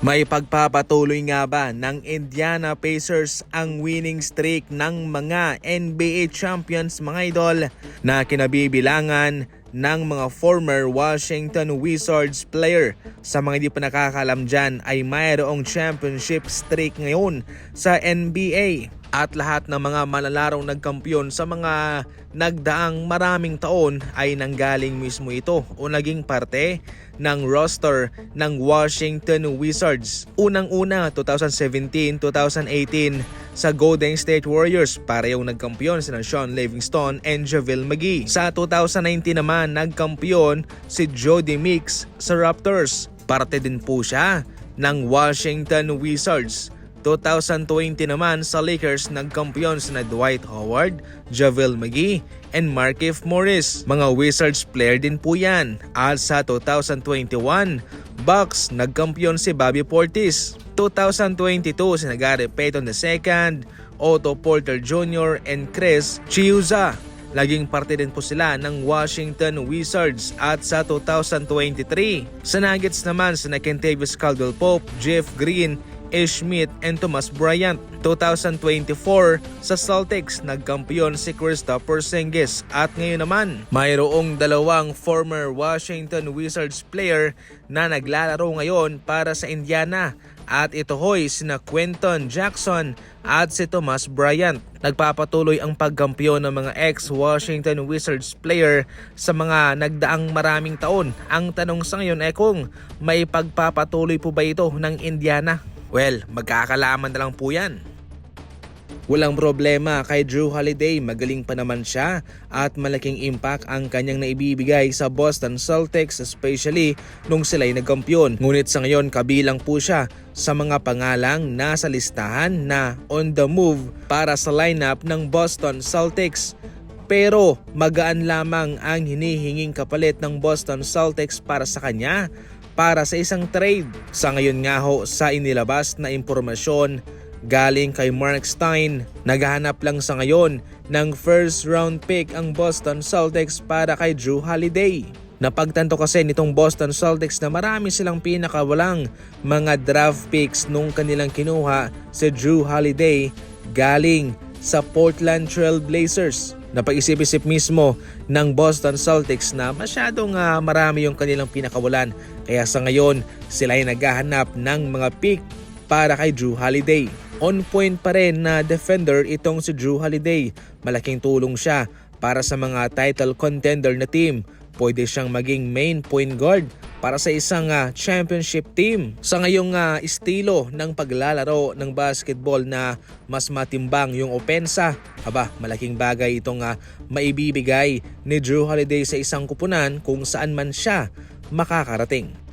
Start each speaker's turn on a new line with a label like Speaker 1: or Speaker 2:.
Speaker 1: May pagpapatuloy nga ba ng Indiana Pacers ang winning streak ng mga NBA champions mga idol na kinabibilangan ng mga former Washington Wizards player. Sa mga hindi pa nakakalam dyan ay mayroong championship streak ngayon sa NBA. At lahat ng mga malalarong nagkampiyon sa mga nagdaang maraming taon ay nanggaling mismo ito o naging parte ng roster ng Washington Wizards. Unang-una 2017-2018 sa Golden State Warriors para yung nagkampiyon sina Sean Livingston and JaVale McGee. Sa 2019 naman nagkampiyon si Jody Meeks sa Raptors. Parte din po siya ng Washington Wizards. 2020 naman sa Lakers nagkampiyon sina Dwight Howard, Javel McGee, and Markieff Morris. Mga Wizards player din po yan. At sa 2021, Bucks nagkampiyon si Bobby Portis. 2022 sina Gary Payton II, Otto Porter Jr. and Chris Chiuza. Laging parte din po sila ng Washington Wizards at sa 2023. Sa Nuggets naman sina Kentavious Caldwell Pope, Jeff Green, Ish Smith and Thomas Bryant. 2024 sa Celtics nagkampiyon si Kristaps Porzingis at ngayon naman mayroong dalawang former Washington Wizards player na naglalaro ngayon para sa Indiana at ito hoy sina Quentin Jackson at si Thomas Bryant. Nagpapatuloy ang pagkampiyon ng mga ex-Washington Wizards player sa mga nagdaang maraming taon. Ang tanong sa ngayon ay kung may pagpapatuloy po ba ito ng Indiana? Well, magkakalaman na lang po yan. Walang problema kay Drew Holiday, magaling pa naman siya at malaking impact ang kanyang naibibigay sa Boston Celtics especially nung sila'y nagkampiyon. Ngunit sa ngayon kabilang po siya sa mga pangalang nasa listahan na on the move para sa lineup ng Boston Celtics. Pero magaan lamang ang hinihinging kapalit ng Boston Celtics para sa kanya para sa isang trade. Sa ngayon nga ho sa inilabas na impormasyon galing kay Mark Stein, naghahanap lang sa ngayon ng first round pick ang Boston Celtics para kay Drew Holiday. Napagtanto kasi nitong Boston Celtics na marami silang pinakawalang mga draft picks nung kanilang kinuha si Drew Holiday galing sa Portland Trail Blazers. Napag-isip-isip mismo ng Boston Celtics na masyadong uh, marami yung kanilang pinakawalan. Kaya sa ngayon, sila ay naghahanap ng mga pick para kay Drew Holiday. On point pa rin na defender itong si Drew Holiday. Malaking tulong siya para sa mga title contender na team. Pwede siyang maging main point guard para sa isang uh, championship team. Sa ngayong uh, estilo ng paglalaro ng basketball na mas matimbang yung opensa, aba malaking bagay itong uh, maibibigay ni Drew Holiday sa isang kupunan kung saan man siya makakarating.